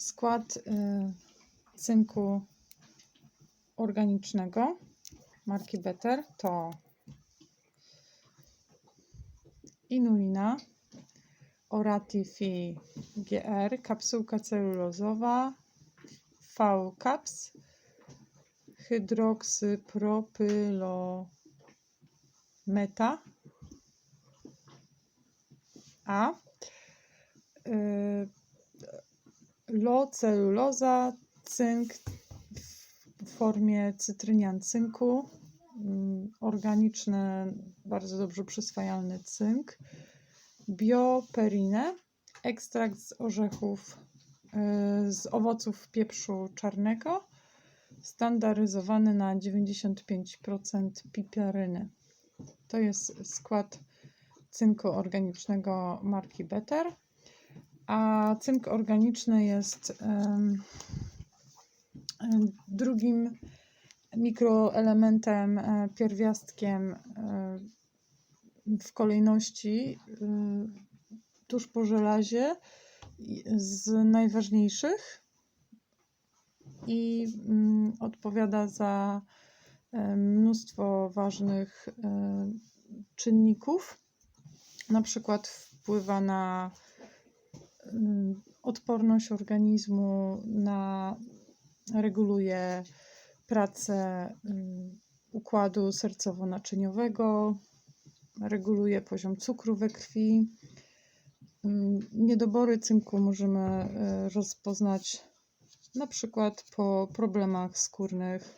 Skład y, cynku organicznego marki Better to inulina, Orati-Fi GR, kapsułka celulozowa, V-Caps, hydroksypropylometa, A, y, loceluloza, cynk w formie cytrynian cynku, mm, organiczny, bardzo dobrze przyswajalny cynk, bioperinę, ekstrakt z orzechów, y, z owoców pieprzu czarnego, standaryzowany na 95% piperyny. To jest skład cynku organicznego marki Better. A cynk organiczny jest drugim mikroelementem, e, pierwiastkiem e, w kolejności y, tuż po żelazie z najważniejszych i mm, odpowiada za e, mnóstwo ważnych e, czynników. Na przykład wpływa na odporność organizmu, na reguluje pracę ym, układu sercowo-naczyniowego, reguluje poziom cukru we krwi. Ym, Niedobory cynku możemy e, rozpoznać na przykład po problemach skórnych,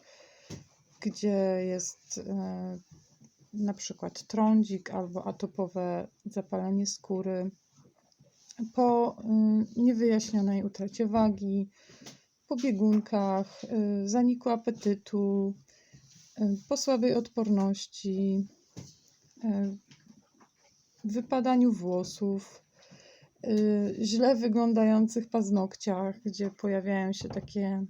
gdzie jest e, na przykład trądzik albo atopowe zapalenie skóry, po y, niewyjaśnionej utracie wagi, po biegunkach, y, zaniku apetytu, y, po słabej odporności, wypadaniu włosów, źle wyglądających paznokciach, gdzie pojawiają się takie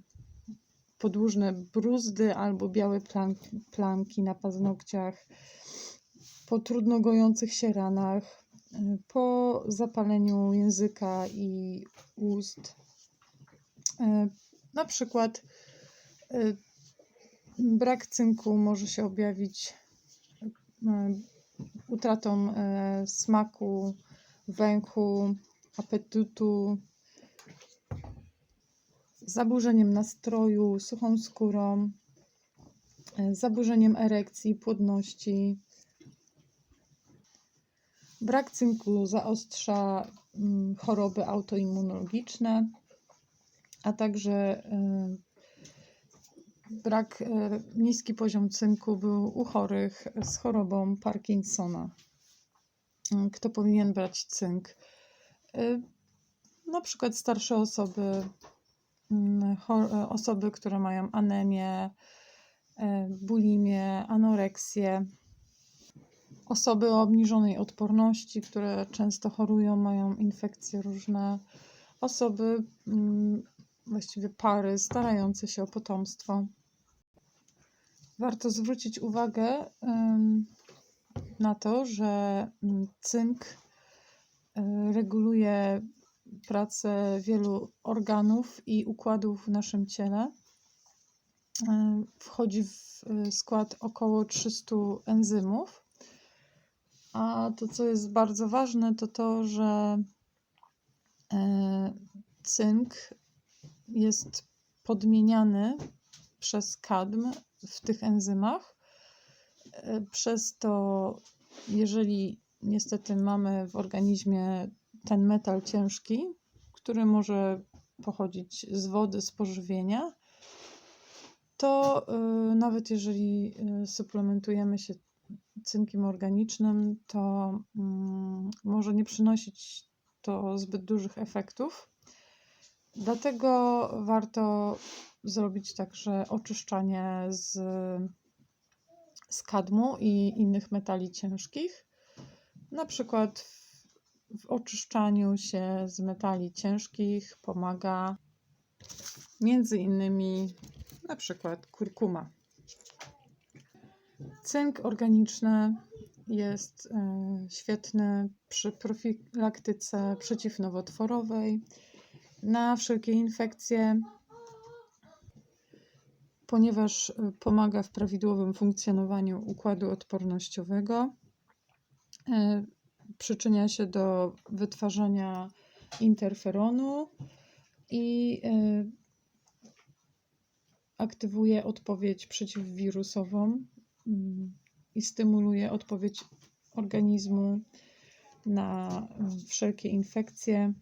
podłużne bruzdy albo białe planki, plamki na paznokciach, po trudno gojących się ranach, po zapaleniu języka i ust. Y, Na przykład y, brak cynku może się objawić y, utratą smaku, węchu, apetytu, zaburzeniem nastroju, suchą skórą, zaburzeniem erekcji, płodności. Brak cynku zaostrza mm, choroby autoimmunologiczne, a także y, brak, y, niski poziom cynku był u chorych z chorobą Parkinsona. Kto powinien brać cynk? Y, Na przykład starsze osoby, mm, osoby, które mają anemię, bulimię, anoreksję, osoby o obniżonej odporności, które często chorują, mają infekcje różne, osoby, mm, właściwie pary starające się o potomstwo. Warto zwrócić uwagę na to, że mm, cynk y, reguluje pracę wielu organów i układów w naszym ciele. Y, Wchodzi w y, skład około 300 enzymów. A to, co jest bardzo ważne, to to, że e, cynk jest podmieniany przez kadm w tych enzymach. E, Przez to, jeżeli niestety mamy w organizmie ten metal ciężki, który może pochodzić z wody, z pożywienia, to y, nawet jeżeli suplementujemy się cynkiem organicznym, to mm, może nie przynosić to zbyt dużych efektów. Dlatego warto zrobić także oczyszczanie z, z kadmu i innych metali ciężkich. Na przykład w, w oczyszczaniu się z metali ciężkich pomaga między innymi na przykład kurkuma. Cynk organiczny jest e, świetny przy profilaktyce przeciwnowotworowej na wszelkie infekcje, ponieważ y, pomaga w prawidłowym funkcjonowaniu układu odpornościowego. Y, Przyczynia się do wytwarzania interferonu i aktywuje odpowiedź przeciwwirusową i stymuluje odpowiedź organizmu na mm, wszelkie infekcje.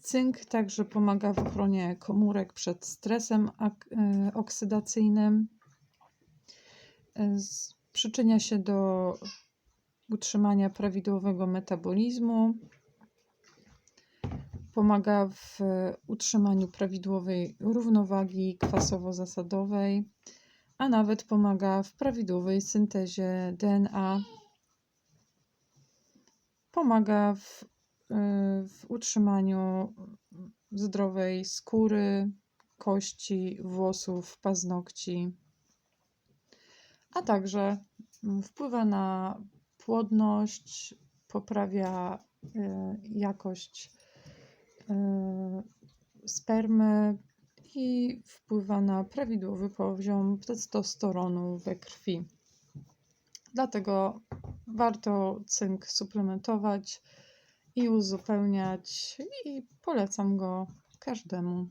Cynk także pomaga w ochronie komórek przed stresem e, oksydacyjnym. E, Przyczynia się do utrzymania prawidłowego metabolizmu. Pomaga w utrzymaniu prawidłowej równowagi kwasowo-zasadowej, a nawet pomaga w prawidłowej syntezie DNA. Pomaga w, y, w utrzymaniu zdrowej skóry, kości, włosów, paznokci, a także mm, wpływa na płodność, poprawia y, jakość y, spermy i wpływa na prawidłowy poziom testosteronu we krwi. Dlatego warto cynk suplementować i uzupełniać i polecam go każdemu.